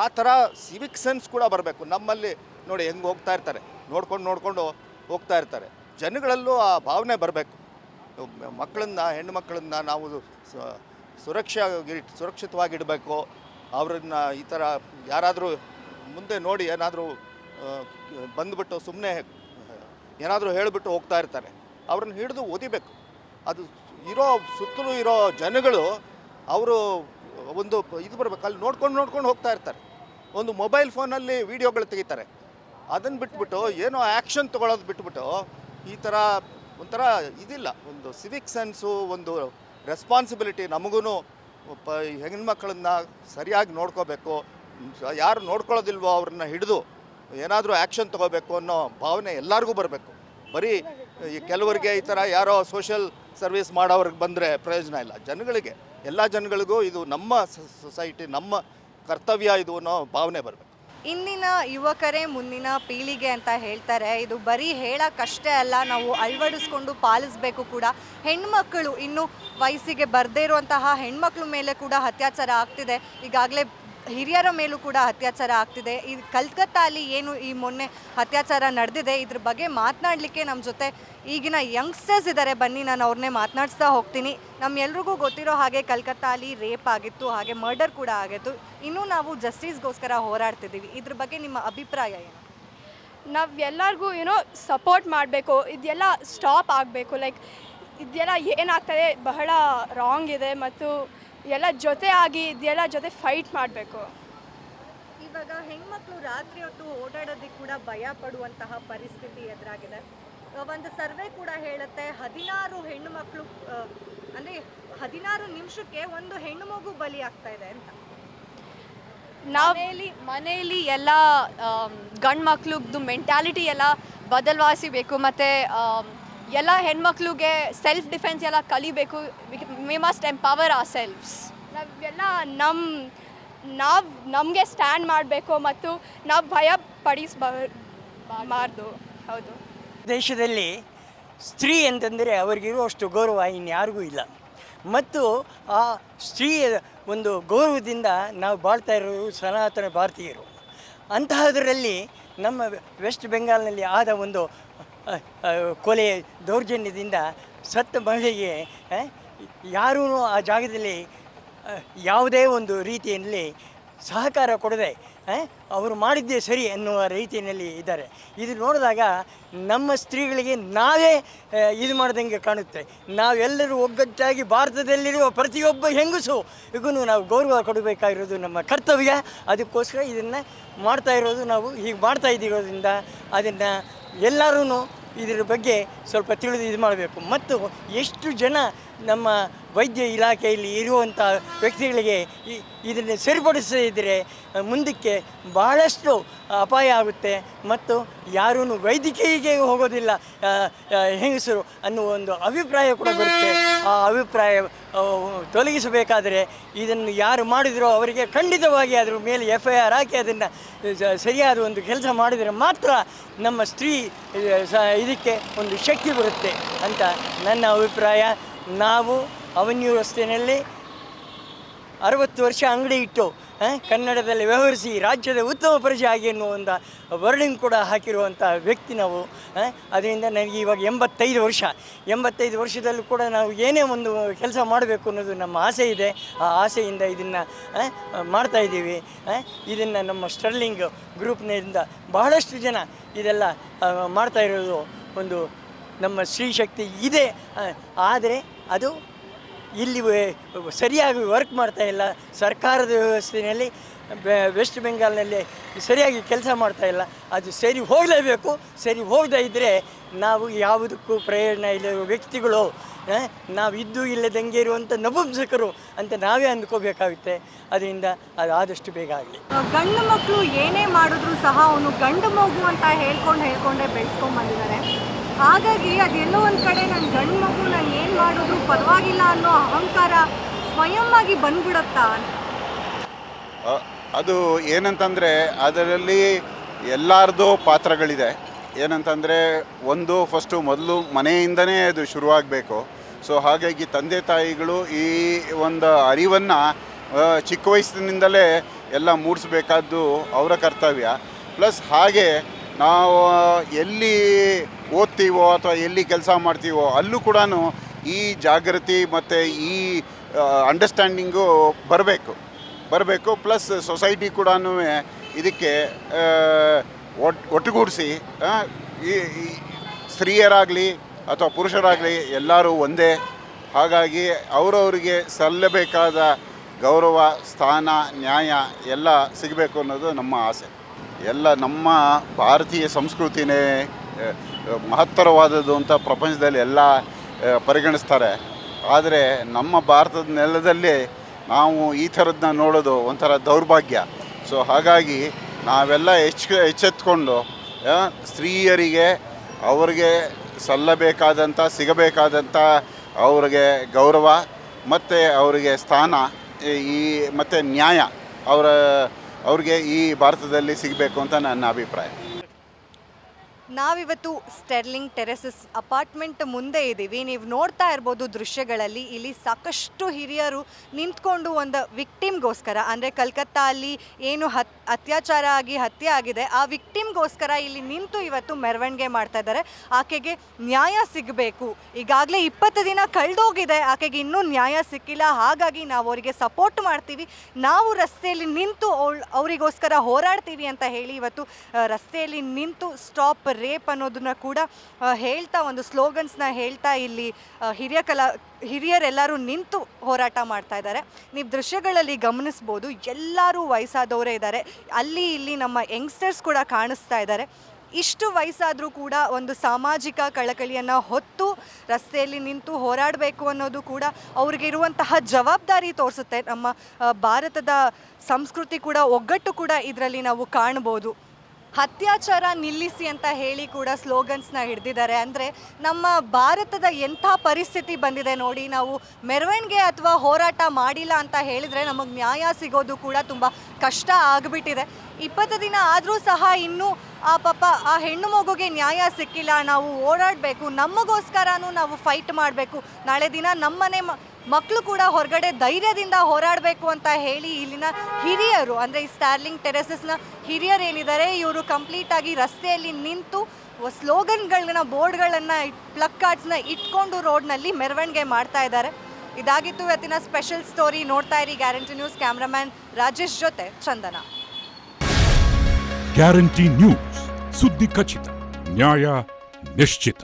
ಆ ಥರ ಸಿವಿಕ್ ಸೆನ್ಸ್ ಕೂಡ ಬರಬೇಕು. ನಮ್ಮಲ್ಲಿ ನೋಡಿ ಹೆಂಗೆ ಹೋಗ್ತಾ ಇರ್ತಾರೆ, ನೋಡ್ಕೊಂಡು ನೋಡಿಕೊಂಡು ಹೋಗ್ತಾ ಇರ್ತಾರೆ. ಜನಗಳಲ್ಲೂ ಆ ಭಾವನೆ ಬರಬೇಕು. ಮಕ್ಕಳನ್ನ ಹೆಣ್ಣು ಮಕ್ಕಳನ್ನ ನಾವು ಸ- ಸುರಕ್ಷೆಯಾಗಿ ಸುರಕ್ಷಿತವಾಗಿಡಬೇಕು. ಅವ್ರನ್ನ ಈ ಥರ ಯಾರಾದರೂ ಮುಂದೆ ನೋಡಿ ಏನಾದರೂ ಬಂದುಬಿಟ್ಟು ಸುಮ್ಮನೆ ಏನಾದರೂ ಹೇಳಿಬಿಟ್ಟು ಹೋಗ್ತಾ ಇರ್ತಾರೆ. ಅವ್ರನ್ನ ಹಿಡಿದು ಓದಿಬೇಕು. ಅದು ಇರೋ ಸುತ್ತಲೂ ಇರೋ ಜನಗಳು ಅವರು ಒಂದು ಇದು ಬರಬೇಕು. ಅಲ್ಲಿ ನೋಡ್ಕೊಂಡು ನೋಡ್ಕೊಂಡು ಹೋಗ್ತಾ ಇರ್ತಾರೆ. ಒಂದು ಮೊಬೈಲ್ ಫೋನಲ್ಲಿ ವೀಡಿಯೋಗಳು ತೆಗಿತಾರೆ. ಅದನ್ನು ಬಿಟ್ಬಿಟ್ಟು ಏನೋ ಆ್ಯಕ್ಷನ್ ತೊಗೊಳೋದು ಬಿಟ್ಬಿಟ್ಟು ಈ ಥರ ಒಂಥರ ಇದಿಲ್ಲ. ಒಂದು ಸಿವಿಕ್ ಸೆನ್ಸು, ಒಂದು ರೆಸ್ಪಾನ್ಸಿಬಿಲಿಟಿ ನಮಗೂ ಪ ಹೆಣ್ಮಕ್ಳನ್ನ ಸರಿಯಾಗಿ ನೋಡ್ಕೋಬೇಕು, ಯಾರು ನೋಡ್ಕೊಳ್ಳೋದಿಲ್ವೋ ಅವ್ರನ್ನ ಹಿಡಿದು ಏನಾದರೂ ಆ್ಯಕ್ಷನ್ ತೊಗೋಬೇಕು ಅನ್ನೋ ಭಾವನೆ ಎಲ್ಲರಿಗೂ ಬರಬೇಕು. ಬರೀ ಈ ಕೆಲವರಿಗೆ ಈ ಥರ ಯಾರೋ ಸೋಷಿಯಲ್ ಸರ್ವಿಸ್ ಮಾಡೋವ್ರಿಗೆ ಬಂದರೆ ಪ್ರಯೋಜನ ಇಲ್ಲ. ಜನಗಳಿಗೆ, ಎಲ್ಲ ಜನಗಳಿಗೂ ಇದು ನಮ್ಮ ಸೊಸೈಟಿ ನಮ್ಮ ಕರ್ತವ್ಯ ಇದು ಅನ್ನೋ ಭಾವನೆ ಬರಬೇಕು. ಇಂದಿನ ಯುವಕರೇ ಮುಂದಿನ ಪೀಳಿಗೆ ಅಂತ ಹೇಳ್ತಾರೆ. ಇದು ಬರೀ ಹೇಳೋಕ್ಕಷ್ಟೇ ಅಲ್ಲ, ನಾವು ಅಳವಡಿಸ್ಕೊಂಡು ಪಾಲಿಸಬೇಕು ಕೂಡ. ಹೆಣ್ಮಕ್ಕಳು ಇನ್ನು ವಯಸ್ಸಿಗೆ ಬರದೇ ಇರುವಂತಹ ಹೆಣ್ಮಕ್ಳ ಮೇಲೆ ಕೂಡ ಅತ್ಯಾಚಾರ ಆಗ್ತಿದೆ. ಈಗಾಗಲೇ ಹಿರಿಯರ ಮೇಲೂ ಕೂಡ ಅತ್ಯಾಚಾರ ಆಗ್ತಿದೆ. ಈ ಕಲ್ಕತ್ತಾ ಅಲ್ಲಿ ಏನು ಈ ಮೊನ್ನೆ ಅತ್ಯಾಚಾರ ನಡೆದಿದೆ, ಇದ್ರ ಬಗ್ಗೆ ಮಾತನಾಡಲಿಕ್ಕೆ ನಮ್ಮ ಜೊತೆ ಈಗಿನ ಯಂಗ್ಸ್ಟರ್ಸ್ ಇದ್ದಾರೆ ಬನ್ನಿ ನಾನು ಅವ್ರನ್ನೇ ಮಾತನಾಡಿಸ್ತಾ ಹೋಗ್ತೀನಿ. ನಮ್ಮೆಲ್ರಿಗೂ ಗೊತ್ತಿರೋ ಹಾಗೆ ಕಲ್ಕತ್ತಾ ಅಲ್ಲಿ ರೇಪ್ ಆಗಿತ್ತು ಹಾಗೆ ಮರ್ಡರ್ ಕೂಡ ಆಗಿತ್ತು. ಇನ್ನೂ ನಾವು ಜಸ್ಟಿಸ್ಗೋಸ್ಕರ ಹೋರಾಡ್ತಿದ್ದೀವಿ. ಇದ್ರ ಬಗ್ಗೆ ನಿಮ್ಮ ಅಭಿಪ್ರಾಯ ಏನು? ನಾವೆಲ್ಲರಿಗೂ ಏನೋ ಸಪೋರ್ಟ್ ಮಾಡಬೇಕು. ಇದೆಲ್ಲ ಸ್ಟಾಪ್ ಆಗಬೇಕು. ಲೈಕ್ ಇದೆಲ್ಲ ಏನಾಗ್ತದೆ? ಬಹಳ ರಾಂಗ್ ಇದೆ ಮತ್ತು ಎಲ್ಲ ಜೊತೆ ಆಗಿ ಇದೆಲ್ಲ ಜೊತೆ ಫೈಟ್ ಮಾಡಬೇಕು. ಇವಾಗ ಹೆಣ್ಮಕ್ಳು ರಾತ್ರಿ ಹೊತ್ತು ಓಡಾಡೋದಕ್ಕೆ ಕೂಡ ಭಯ ಪಡುವಂತಹ ಪರಿಸ್ಥಿತಿ ಎದುರಾಗಿದೆ. ಒಂದು ಸರ್ವೆ ಕೂಡ ಹೇಳುತ್ತೆ. ಹದಿನಾರು ಹೆಣ್ಣು ಮಕ್ಕಳು ಅಂದರೆ ಹದಿನಾರು ನಿಮಿಷಕ್ಕೆ ಒಂದು ಹೆಣ್ಣು ಮಗು ಬಲಿ ಆಗ್ತಾ ಇದೆ ಅಂತ. ನಾವೇಲಿ ಮನೆಯಲ್ಲಿ ಮನೆಯಲ್ಲಿ ಎಲ್ಲ ಗಂಡು ಮಕ್ಳದ್ದು ಮೆಂಟ್ಯಾಲಿಟಿ ಎಲ್ಲ ಬದಲಾಯಿಸಬೇಕು ಮತ್ತು ಎಲ್ಲ ಹೆಣ್ಮಕ್ಳಿಗೆ ಸೆಲ್ಫ್ ಡಿಫೆನ್ಸ್ ಎಲ್ಲ ಕಲಿಬೇಕು. We must empower ourselves ನಾವೆಲ್ಲ ನಮ್ಮ ನಾವು ನಮಗೆ ಸ್ಟ್ಯಾಂಡ್ ಮಾಡಬೇಕು ಮತ್ತು ನಾವು ಭಯ ಪಡಿಸಬಾರ್ದು ಹೌದು. ದೇಶದಲ್ಲಿ ಸ್ತ್ರೀ ಅಂತಂದರೆ ಅವರಿಗಿರುವಷ್ಟು ಗೌರವ ಇನ್ಯಾರಿಗೂ ಇಲ್ಲ. ಮತ್ತು ಆ ಸ್ತ್ರೀಯ ಒಂದು ಗೌರವದಿಂದ ನಾವು ಬಾಳ್ತಾ ಇರೋರು ಸನಾತನ ಭಾರತೀಯರು. ಅಂತಹದರಲ್ಲಿ ನಮ್ಮ ವೆಸ್ಟ್ ಬೆಂಗಾಲ್ನಲ್ಲಿ ಆದ ಒಂದು ಕೊಲೆ ದೌರ್ಜನ್ಯದಿಂದ ಸತ್ತ ಮಹಿಳೆಗೆ ಯಾರೂ ಆ ಜಾಗದಲ್ಲಿ ಯಾವುದೇ ಒಂದು ರೀತಿಯಲ್ಲಿ ಸಹಕಾರ ಕೊಡದೆ ಅವರು ಮಾಡಿದ್ದೇ ಸರಿ ಅನ್ನುವ ರೀತಿಯಲ್ಲಿ ಇದ್ದಾರೆ. ಇದು ನೋಡಿದಾಗ ನಮ್ಮ ಸ್ತ್ರೀಗಳಿಗೆ ನಾವೇ ಇದು ಮಾಡ್ದಂಗೆ ಕಾಣುತ್ತೆ. ನಾವೆಲ್ಲರೂ ಒಗ್ಗಟ್ಟಾಗಿ ಭಾರತದಲ್ಲಿರುವ ಪ್ರತಿಯೊಬ್ಬ ಹೆಂಗಸು ಇಗೂ ನಾವು ಗೌರವ ಕೊಡಬೇಕಾಗಿರೋದು ನಮ್ಮ ಕರ್ತವ್ಯ. ಅದಕ್ಕೋಸ್ಕರ ಇದನ್ನು ಮಾಡ್ತಾ ಇರೋದು ನಾವು ಹೀಗೆ ಮಾಡ್ತಾ ಇದ್ದಿರೋದ್ರಿಂದ ಅದನ್ನು ಎಲ್ಲರೂ ಇದರ ಬಗ್ಗೆ ಸ್ವಲ್ಪ ತಿಳಿದು ಇದು ಮಾಡಬೇಕು. ಮತ್ತು ಎಷ್ಟು ಜನ ನಮ್ಮ ವೈದ್ಯ ಇಲಾಖೆಯಲ್ಲಿ ಇರುವಂಥ ವ್ಯಕ್ತಿಗಳಿಗೆ ಇದನ್ನು ಸರಿಪಡಿಸದಿದ್ದರೆ ಮುಂದಕ್ಕೆ ಬಹಳಷ್ಟು ಅಪಾಯ ಆಗುತ್ತೆ ಮತ್ತು ಯಾರೂ ವೈದ್ಯಕೀಯಕ್ಕೆ ಹೋಗೋದಿಲ್ಲ ಹೆಂಗಸರು ಅನ್ನುವ ಒಂದು ಅಭಿಪ್ರಾಯ ಕೂಡ ಬರುತ್ತೆ. ಆ ಅಭಿಪ್ರಾಯ ತೊಲಗಿಸಬೇಕಾದರೆ ಇದನ್ನು ಯಾರು ಮಾಡಿದರೋ ಅವರಿಗೆ ಖಂಡಿತವಾಗಿ ಅದರ ಮೇಲೆ ಎಫ್ ಐ ಆರ್ ಹಾಕಿ ಅದನ್ನು ಸರಿಯಾದ ಒಂದು ಕೆಲಸ ಮಾಡಿದರೆ ಮಾತ್ರ ನಮ್ಮ ಸ್ತ್ರೀ ಇದಕ್ಕೆ ಒಂದು ಶಕ್ತಿ ಬರುತ್ತೆ ಅಂತ ನನ್ನ ಅಭಿಪ್ರಾಯ. ನಾವು ಅವನ್ಯೂ ರಸ್ತೆಯಲ್ಲಿ ಅರವತ್ತು ವರ್ಷ ಅಂಗಡಿ ಇಟ್ಟು ಕನ್ನಡದಲ್ಲಿ ವ್ಯವಹರಿಸಿ, ರಾಜ್ಯದ ಉತ್ತಮ ಪ್ರಜೆ ಆಗಿ ಎನ್ನುವ ಒಂದು ವರ್ಣಿಂಗ್ ಕೂಡ ಹಾಕಿರುವಂಥ ವ್ಯಕ್ತಿ ನಾವು ಅದರಿಂದ ನನಗೆ ಇವಾಗ ಎಂಬತ್ತೈದು ವರ್ಷ. ಎಂಬತ್ತೈದು ವರ್ಷದಲ್ಲೂ ಕೂಡ ನಾವು ಏನೇ ಒಂದು ಕೆಲಸ ಮಾಡಬೇಕು ಅನ್ನೋದು ನಮ್ಮ ಆಸೆ ಇದೆ. ಆ ಆಸೆಯಿಂದ ಇದನ್ನು ಮಾಡ್ತಾ ಇದ್ದೀವಿ. ಇದನ್ನು ನಮ್ಮ ಸ್ಟರ್ಲಿಂಗ್ ಗ್ರೂಪ್ನಿಂದ ಬಹಳಷ್ಟು ಜನ ಇದೆಲ್ಲ ಮಾಡ್ತಾ ಇರೋದು ಒಂದು ನಮ್ಮ ಸ್ತ್ರೀ ಶಕ್ತಿ ಇದೆ. ಆದರೆ ಅದು ಇಲ್ಲಿ ಸರಿಯಾಗಿ ವರ್ಕ್ ಮಾಡ್ತಾ ಇಲ್ಲ. ಸರ್ಕಾರದ ವ್ಯವಸ್ಥೆಯಲ್ಲಿ ವೆಸ್ಟ್ ಬೆಂಗಾಲ್ನಲ್ಲಿ ಸರಿಯಾಗಿ ಕೆಲಸ ಮಾಡ್ತಾ ಇಲ್ಲ. ಅದು ಸರಿ ಹೋಗಲೇಬೇಕು. ಸರಿ ಹೋಗದೇ ಇದ್ದರೆ ನಾವು ಯಾವುದಕ್ಕೂ ಪ್ರಯೋಜನ ಇಲ್ಲದ ವ್ಯಕ್ತಿಗಳು ನಾವು ಇದ್ದು ಇಲ್ಲದಂಗೆ ಇರುವಂಥ ನಪುಂಸಕರು ಅಂತ ನಾವೇ ಅಂದ್ಕೋಬೇಕಾಗುತ್ತೆ. ಅದರಿಂದ ಅದು ಆದಷ್ಟು ಬೇಗ ಆಗಲಿ. ಗಂಡು ಮಕ್ಕಳು ಏನೇ ಮಾಡಿದ್ರು ಸಹ ಅವನು ಗಂಡು ಮಗು ಅಂತ ಹೇಳ್ಕೊಂಡು ಹೇಳ್ಕೊಂಡೇ ಬೆಳೆಸ್ಕೊಂಡ್ ಬಂದಿದ್ದಾರೆ. ಹಾಗಾಗಿ ಅದೆಲ್ಲೋ ಒಂದು ಕಡೆ ನನ್ನ ಗಂಡು ಮಗು ನಾನು ಏನು ಮಾಡೋದು ಪರವಾಗಿಲ್ಲ ಅನ್ನೋ ಅಹಂಕಾರ ಸ್ವಯಂ ಆಗಿ ಬಂದ್ಬಿಡತ್ತಾ? ಅದು ಏನಂತಂದರೆ ಅದರಲ್ಲಿ ಎಲ್ಲರದ್ದು ಪಾತ್ರಗಳಿದೆ. ಏನಂತಂದರೆ ಒಂದು ಫಸ್ಟು ಮೊದಲು ಮನೆಯಿಂದನೇ ಅದು ಶುರುವಾಗಬೇಕು. ಸೊ ಹಾಗಾಗಿ ತಂದೆ ತಾಯಿಗಳು ಈ ಒಂದು ಅರಿವನ್ನು ಚಿಕ್ಕ ವಯಸ್ಸಿನಿಂದಲೇ ಎಲ್ಲ ಮೂಡಿಸ್ಬೇಕಾದ್ದು ಅವರ ಕರ್ತವ್ಯ. ಪ್ಲಸ್ ಹಾಗೆ ನಾವು ಎಲ್ಲಿ ಓದ್ತೀವೋ ಅಥವಾ ಎಲ್ಲಿ ಕೆಲಸ ಮಾಡ್ತೀವೋ ಅಲ್ಲೂ ಕೂಡ ಈ ಜಾಗೃತಿ ಮತ್ತು ಈ ಅಂಡರ್ಸ್ಟ್ಯಾಂಡಿಂಗು ಬರಬೇಕು. ಬರಬೇಕು ಪ್ಲಸ್ ಸೊಸೈಟಿ ಕೂಡ ಇದಕ್ಕೆ ಒಟ್ಟು ಒಟ್, ಒಟ್ಟುಗೂಡಿಸಿ ಈ ಸ್ತ್ರೀಯರಾಗಲಿ ಅಥವಾ ಪುರುಷರಾಗಲಿ ಎಲ್ಲರೂ ಒಂದೇ. ಹಾಗಾಗಿ ಅವರವರಿಗೆ ಸಲ್ಲಬೇಕಾದ ಗೌರವ, ಸ್ಥಾನ, ನ್ಯಾಯ ಎಲ್ಲ ಸಿಗಬೇಕು ಅನ್ನೋದು ನಮ್ಮ ಆಸೆ. ಎಲ್ಲ ನಮ್ಮ ಭಾರತೀಯ ಸಂಸ್ಕೃತಿನೇ ಮಹತ್ತರವಾದದ್ದು ಅಂತ ಪ್ರಪಂಚದಲ್ಲಿ ಎಲ್ಲ ಪರಿಗಣಿಸ್ತಾರೆ. ಆದರೆ ನಮ್ಮ ಭಾರತದ ನೆಲದಲ್ಲಿ ನಾವು ಈ ಥರದನ್ನ ನೋಡೋದು ಒಂಥರ ದೌರ್ಭಾಗ್ಯ. ಸೊ ಹಾಗಾಗಿ ನಾವೆಲ್ಲ ಎಚ್, ಎಚ್ಚೆತ್ಕೊಂಡು ಸ್ತ್ರೀಯರಿಗೆ, ಅವ್ರಿಗೆ ಸಲ್ಲಬೇಕಾದಂಥ, ಸಿಗಬೇಕಾದಂಥ ಅವ್ರಿಗೆ ಗೌರವ ಮತ್ತು ಅವರಿಗೆ ಸ್ಥಾನ ಈ, ಮತ್ತು ನ್ಯಾಯ ಅವರ, ಅವ್ರಿಗೆ ಈ ಭಾರತದಲ್ಲಿ ಸಿಗಬೇಕು ಅಂತ ನನ್ನ ಅಭಿಪ್ರಾಯ. ನಾವಿವತ್ತು ಸ್ಟೆರ್ಲಿಂಗ್ ಟೆರೆಸಸ್ ಅಪಾರ್ಟ್ಮೆಂಟ್ ಮುಂದೆ ಇದ್ದೀವಿ. ನೀವು ನೋಡ್ತಾ ಇರ್ಬೋದು ದೃಶ್ಯಗಳಲ್ಲಿ ಇಲ್ಲಿ ಸಾಕಷ್ಟು ಹಿರಿಯರು ನಿಂತ್ಕೊಂಡು ಒಂದು ವಿಕ್ಟಿಮ್ಗೋಸ್ಕರ, ಅಂದರೆ ಕಲ್ಕತ್ತಾ ಅಲ್ಲಿ ಏನು ಹತ್, ಅತ್ಯಾಚಾರ ಆಗಿ ಹತ್ಯೆ ಆಗಿದೆ, ಆ ವಿಕ್ಟಿಮ್ಗೋಸ್ಕರ ಇಲ್ಲಿ ನಿಂತು ಇವತ್ತು ಮೆರವಣಿಗೆ ಮಾಡ್ತಾ ಇದ್ದಾರೆ. ಆಕೆಗೆ ನ್ಯಾಯ ಸಿಗಬೇಕು. ಈಗಾಗಲೇ ಇಪ್ಪತ್ತು ದಿನ ಕಳೆದೋಗಿದೆ, ಆಕೆಗೆ ಇನ್ನೂ ನ್ಯಾಯ ಸಿಕ್ಕಿಲ್ಲ. ಹಾಗಾಗಿ ನಾವು ಅವರಿಗೆ ಸಪೋರ್ಟ್ ಮಾಡ್ತೀವಿ. ನಾವು ರಸ್ತೆಯಲ್ಲಿ ನಿಂತು ಅವಳು, ಅವರಿಗೋಸ್ಕರ ಹೋರಾಡ್ತೀವಿ ಅಂತ ಹೇಳಿ ಇವತ್ತು ರಸ್ತೆಯಲ್ಲಿ ನಿಂತು ಸ್ಟಾಪ್ ರೇಪ್ ಅನ್ನೋದನ್ನ ಕೂಡ ಹೇಳ್ತಾ ಒಂದು ಸ್ಲೋಗನ್ಸ್ನ ಹೇಳ್ತಾ ಇಲ್ಲಿ ಹಿರಿಯ ಕಲಾ, ಹಿರಿಯರೆಲ್ಲರೂ ನಿಂತು ಹೋರಾಟ ಮಾಡ್ತಾ ಇದ್ದಾರೆ. ನೀವು ದೃಶ್ಯಗಳಲ್ಲಿ ಗಮನಿಸ್ಬೋದು, ಎಲ್ಲರೂ ವಯಸ್ಸಾದವರೇ ಇದ್ದಾರೆ. ಅಲ್ಲಿ ಇಲ್ಲಿ ನಮ್ಮ ಯಂಗ್ಸ್ಟರ್ಸ್ ಕೂಡ ಕಾಣಿಸ್ತಾ ಇದ್ದಾರೆ. ಇಷ್ಟು ವಯಸ್ಸಾದರೂ ಕೂಡ ಒಂದು ಸಾಮಾಜಿಕ ಕಳಕಳಿಯನ್ನು ಹೊತ್ತು ರಸ್ತೆಯಲ್ಲಿ ನಿಂತು ಹೋರಾಡಬೇಕು ಅನ್ನೋದು ಕೂಡ ಅವ್ರಿಗಿರುವಂತಹ ಜವಾಬ್ದಾರಿ ತೋರಿಸುತ್ತೆ. ನಮ್ಮ ಭಾರತದ ಸಂಸ್ಕೃತಿ ಕೂಡ ಒಗ್ಗಟ್ಟು ಕೂಡ ಇದರಲ್ಲಿ ನಾವು ಕಾಣ್ಬೋದು. ಅತ್ಯಾಚಾರ ನಿಲ್ಲಿಸಿ ಅಂತ ಹೇಳಿ ಕೂಡ ಸ್ಲೋಗನ್ಸ್ನ ಹಿಡ್ದಿದ್ದಾರೆ. ಅಂದರೆ ನಮ್ಮ ಭಾರತದ ಎಂಥ ಪರಿಸ್ಥಿತಿ ಬಂದಿದೆ ನೋಡಿ, ನಾವು ಮೆರವಣಿಗೆ ಅಥವಾ ಹೋರಾಟ ಮಾಡಿಲ್ಲ ಅಂತ ಹೇಳಿದರೆ ನಮಗೆ ನ್ಯಾಯ ಸಿಗೋದು ಕೂಡ ತುಂಬ ಕಷ್ಟ ಆಗಿಬಿಟ್ಟಿದೆ. ಇಪ್ಪತ್ತು ದಿನ ಆದರೂ ಸಹ ಇನ್ನೂ ಆ ಪಾಪ ಆ ಹೆಣ್ಣು ಮಗುಗೆ ನ್ಯಾಯ ಸಿಕ್ಕಿಲ್ಲ, ನಾವು ಓಡಾಡಬೇಕು, ನಮಗೋಸ್ಕರನೂ ನಾವು ಫೈಟ್ ಮಾಡಬೇಕು. ನಾಳೆ ದಿನ ನಮ್ಮನೆ ಮಕ್ಕಳು ಕೂಡ ಹೊರಗಡೆ ಧೈರ್ಯದಿಂದ ಹೋರಾಡಬೇಕು ಅಂತ ಹೇಳಿ ಇಲ್ಲಿನ ಹಿರಿಯರು, ಅಂದರೆ ಈ ಸ್ಟಾರ್ಲಿಂಗ್ ಟೆರೆಸಸ್ನ ಹಿರಿಯರು ಏನಿದ್ದಾರೆ, ಇವರು ಕಂಪ್ಲೀಟಾಗಿ ರಸ್ತೆಯಲ್ಲಿ ನಿಂತು ಸ್ಲೋಗನ್ಗಳನ್ನ, ಬೋರ್ಡ್ಗಳನ್ನು ಪ್ಲಕ್ ಕಾರ್ಡ್ಸ್ನ ಇಟ್ಕೊಂಡು ರೋಡ್ನಲ್ಲಿ ಮೆರವಣಿಗೆ ಮಾಡ್ತಾ ಇದ್ದಾರೆ. ಇದಾಗಿತ್ತು ಇವತ್ತಿನ ಸ್ಪೆಷಲ್ ಸ್ಟೋರಿ ನೋಡ್ತಾ ಇರಿ ಗ್ಯಾರಂಟಿ ನ್ಯೂಸ್ ಕ್ಯಾಮ್ರಾಮ್ಯಾನ್ ರಾಜೇಶ್ ಜೊತೆ ಚಂದನ. ಗ್ಯಾರಂಟಿ ನ್ಯೂಸ್ ಸುದ್ದಿ ಖಚಿತ, ನ್ಯಾಯ ನಿಶ್ಚಿತ.